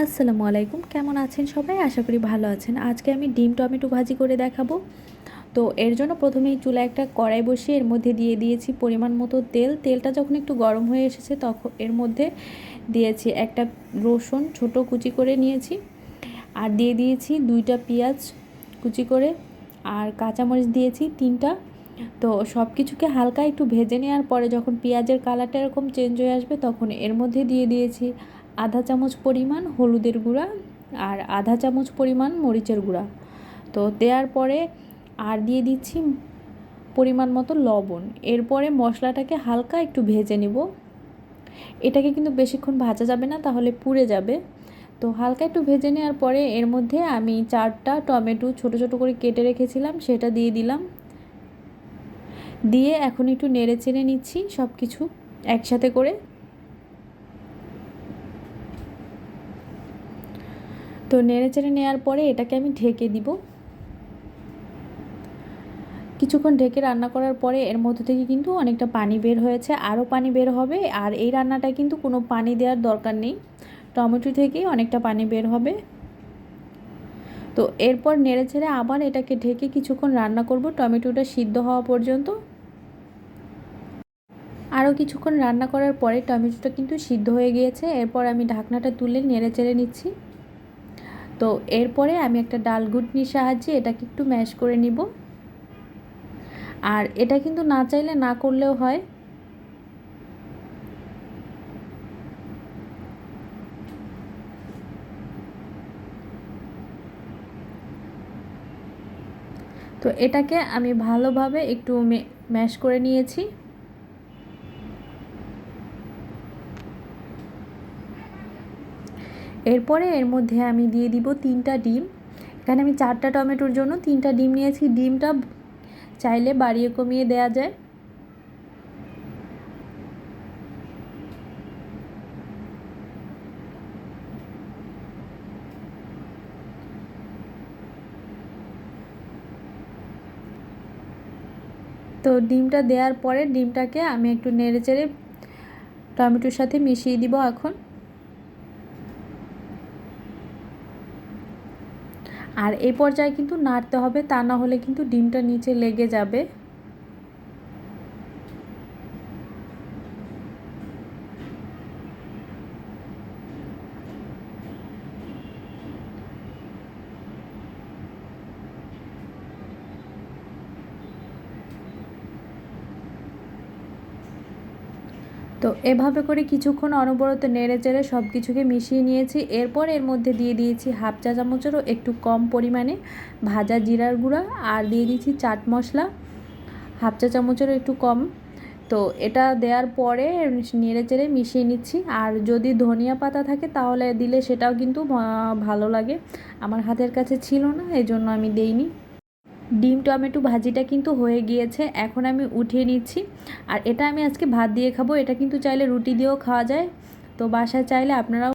আসসালামু আলাইকুম। কেমন আছেন সবাই? আশা করি ভালো আছেন। আজকে আমি ডিম টমেটো ভাজি করে দেখাবো। তো এর জন্য প্রথমেই চুলা একটা কড়াই বসিয়ে এর মধ্যে দিয়ে দিয়েছি পরিমাণ মতো তেল। তেলটা যখন একটু গরম হয়ে এসেছে তখন এর মধ্যে দিয়েছি একটা রসুন ছোট কুচি করে নিয়েছি। আর দিয়ে দিয়েছি দুইটা পেঁয়াজ কুচি করে। আর কাঁচামরিচ দিয়েছি তিনটা। তো সব কিছুকে হালকা একটু ভেজে নেওয়ার পরে যখন পেঁয়াজের কালারটা এরকম চেঞ্জ হয়ে আসবে তখন এর মধ্যে দিয়ে দিয়েছি আধা চামচ পরিমাণ হলুদের গুঁড়া আর আধা চামচ পরিমাণ মরিচের গুঁড়া। তো দেওয়ার পরে আর দিয়ে দিচ্ছি পরিমাণ মতো লবণ। এরপরে মশলাটাকে হালকা একটু ভেজে নিব। এটাকে কিন্তু বেশিক্ষণ ভাজা যাবে না, তাহলে পুড়ে যাবে। তো হালকা একটু ভেজে নেওয়ার পরে এর মধ্যে আমি চারটা টমেটো ছোট ছোট করে কেটে রেখেছিলাম, সেটা দিয়ে দিলাম। দিয়ে এখন একটু নেড়ে চেড়ে নিচ্ছি সব কিছু একসাথে করে। তো নেড়ে চেড়ে নেওয়ার পরে এটাকে আমি ঢেকে দিব। কিছুক্ষণ ঢেকে রান্না করার পরে এর মধ্যে থেকে কিন্তু অনেকটা পানি বের হয়েছে, আরও পানি বের হবে। আর এই রান্নাটায় কিন্তু কোনো পানি দেওয়ার দরকার নেই। টমেটো থেকেই অনেকটা পানি বের হবে। তো এরপর নেড়ে ছেড়ে আবার এটাকে ঢেকে কিছুক্ষণ রান্না করব। টমেটোটা সিদ্ধ হওয়া পর্যন্ত। আরও কিছুক্ষণ রান্না করার পরে টমেটোটা কিন্তু সিদ্ধ হয়ে গিয়েছে। এরপর আমি ঢাকনাটা তুলে নেড়ে চেড়ে নিচ্ছি। তো এরপরে আমি একটা ডাল ঘুটনির সাহায্যে এটাকে একটু ম্যাশ করে নিব। আর এটা কিন্তু না চাইলে না করলেও হয়। তো এটাকে আমি ভালোভাবে একটু ম্যাশ করে নিয়েছি। এরপরে এর মধ্যে আমি দিয়ে দিব তিনটা ডিম। এখানে আমি চারটা টমেটোর জন্য তিনটা ডিম নিয়েছি। ডিমটা চাইলে বাড়িয়ে কমিয়ে দেয়া যায়। তো ডিমটা দেওয়ার পরে ডিমটাকে আমি একটু নেড়ে চেড়ে টমেটোর সাথে মিশিয়ে দিব এখন। আর এই পর্যায়ে কিন্তু নাড়তে হবে তা না হলে কিন্তু ডিমটা নিচে লেগে যাবে। তো এভাবে করে কিছুক্ষণ অনবরত নেড়ে চেড়ে সব কিছুকে মিশিয়ে নিয়েছি। এরপর এর মধ্যে দিয়ে দিয়েছি হাফ চা চামচেরও একটু কম পরিমাণে ভাজা জিরার গুঁড়া আর দিয়ে দিয়েছি চাট মশলা। হাফ চা চামচেরও একটু কম। তো এটা দেওয়ার পরে নেড়ে চেড়ে মিশিয়ে নিচ্ছি। আর যদি ধনিয়া পাতা থাকে তাহলে দিলে সেটাও কিন্তু ভালো লাগে। আমার হাতের কাছে ছিল না এই জন্য আমি দেইনি। ডিম টমেটো ভাজিটা কিন্তু হয়ে গিয়েছে, এখন আমি উঠিয়ে নিচ্ছি। আর এটা আমি আজকে ভাত দিয়ে খাব, এটা কিন্তু চাইলে রুটি দিয়েও খাওয়া যায়। তো বাসায় চাইলে আপনারাও